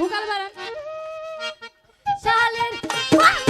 vocal বাড়ান সালের